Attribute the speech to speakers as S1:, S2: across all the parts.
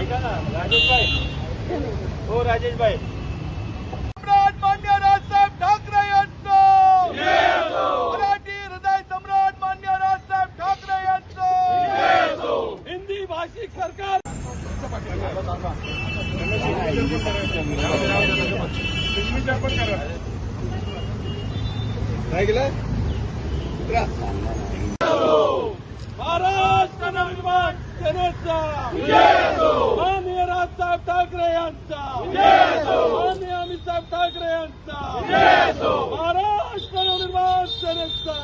S1: ऐका ना राजेश भाई. हो राजेश भाई
S2: सम्राट मान्य राजसाहेब ठाकरे यांचं मराठी हृदय सम्राट मान्य राजसाहेब ठाकरे यांचं हिंदी भाषिक सरकार नवनिर्माण सेनेचा माननीय राजसाहेब ठाकरे यांचा. माननीय अमितसाहेब ठाकरे यांचा. महाराष्ट्र निर्माण सेनेचा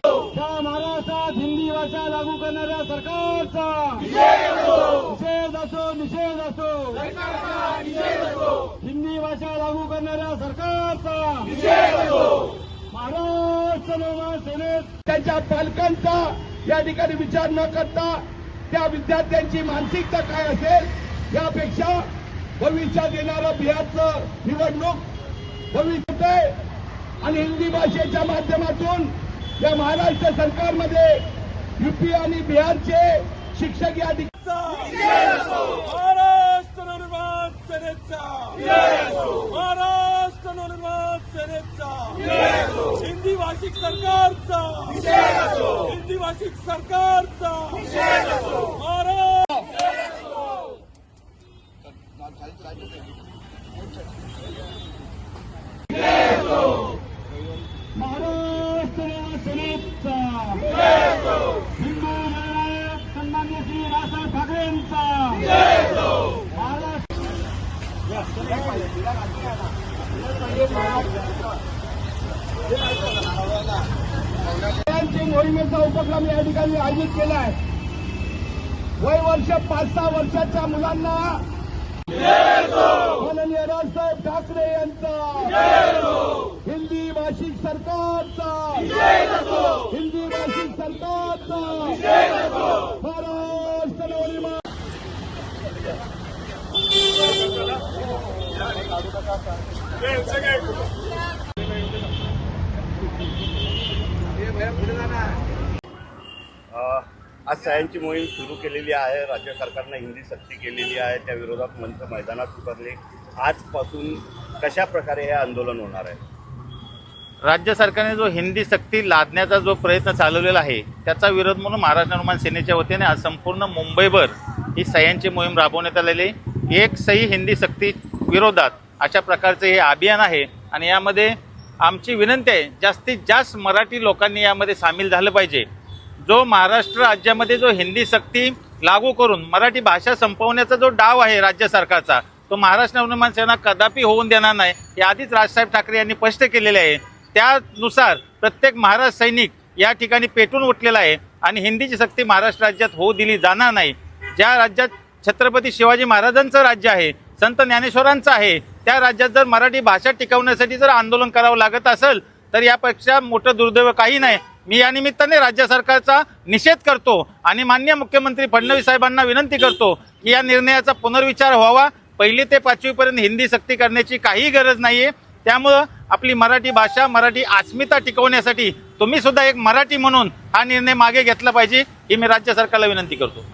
S2: त्या महाराष्ट्रात हिंदी भाषा लागू करणाऱ्या सरकारचा. निषेध असो निषेध असो. हिंदी भाषा लागू करणाऱ्या सरकारचा. महाराष्ट्र निर्माण सेनेत त्यांच्या पालकांचा या ठिकाणी विचार न करता त्या विद्यार्थ्यांची मानसिकता काय असेल यापेक्षा भविष्यात येणारं बिहारचं निवडणूक भविष्य आणि हिंदी भाषेच्या माध्यमातून या महाराष्ट्र सरकारमध्ये युपी आणि बिहारचे शिक्षक या महाराष्ट्र निर्माण सेनेचा महाराष्ट्र निर्माण सेनेचा हिंदी भाषिक सरकारचा हिंदी भाषिक सरकारचा महाराष्ट्र सेनेचा हिंदू जननायक सन्मान्य श्री राजसाहेब ठाकरे यांचा मोहिमेचा उपक्रम या ठिकाणी आयोजित केला आहे वय वर्ष पाच सहा वर्षाच्या मुलांना माननीय राजसाहेब ठाकरे यांचा हिंदी भाषिक सरकारचा हिंदी भाषिक
S3: आज सह्यांची मोहीम सुरू केलेली आहे. राज्य सरकारनं हिंदी सक्ती केलेली आहे. त्या विरोधात मंच मैदानात उतरले. आजपासून कशा प्रकारे हे आंदोलन होणार आहे?
S1: राज्य सरकारने जो हिंदी सक्ती लादण्याचा जो प्रयत्न चालवलेला आहे त्याचा विरोध म्हणून महाराष्ट्र निर्माण सेनेच्या वतीने आज संपूर्ण मुंबईभर ही सह्यांची मोहीम राबवण्यात आलेली आहे. एक सही हिंदी सक्ती विरोधात अशा प्रकारचे हे अभियान आहे आणि यामध्ये आमची विनंती आहे जास्तीत जास्त मराठी लोकांनी यामध्ये सामील झालं पाहिजे जो महाराष्ट्र राज्यामध्ये जो हिंदी सक्ती लागू करून मराठी भाषा संपवण्याचा जो डाव आहे राज्य सरकारचा तो महाराष्ट्र निर्माण सेना कदापि होऊन देणार नाही हे आधीच राजसाहेब ठाकरे यांनी स्पष्ट केलेले आहे त्यानुसार प्रत्येक महाराज सैनिक या ठिकाणी पेटून उठलेला आहे आणि हिंदीची सक्ती महाराष्ट्र राज्यात होऊ दिली जाणार नाही. ज्या राज्यात छत्रपती शिवाजी महाराजांचं राज्य आहे संत ज्ञानेश्वरांचं आहे त्या राज्यात जर मराठी भाषा टिकवण्यासाठी जर आंदोलन करावं लागत असेल तर यापेक्षा मोठं दुर्दैव काही नाही. मी या निमित्ताने राज्य सरकारचा निषेध करतो आणि मान्य मुख्यमंत्री फडणवीस साहेबांना विनंती करतो की या निर्णयाचा पुनर्विचार व्हावा. पहिली ते पाचवीपर्यंत हिंदी सक्ती करण्याची काहीही गरज नाही आहे त्यामुळं आपली मराठी भाषा मराठी अस्मिता टिकवण्यासाठी तुम्ही सुद्धा एक मराठी म्हणून हा निर्णय मागे घेतला पाहिजे ही मी राज्य सरकारला विनंती करतो.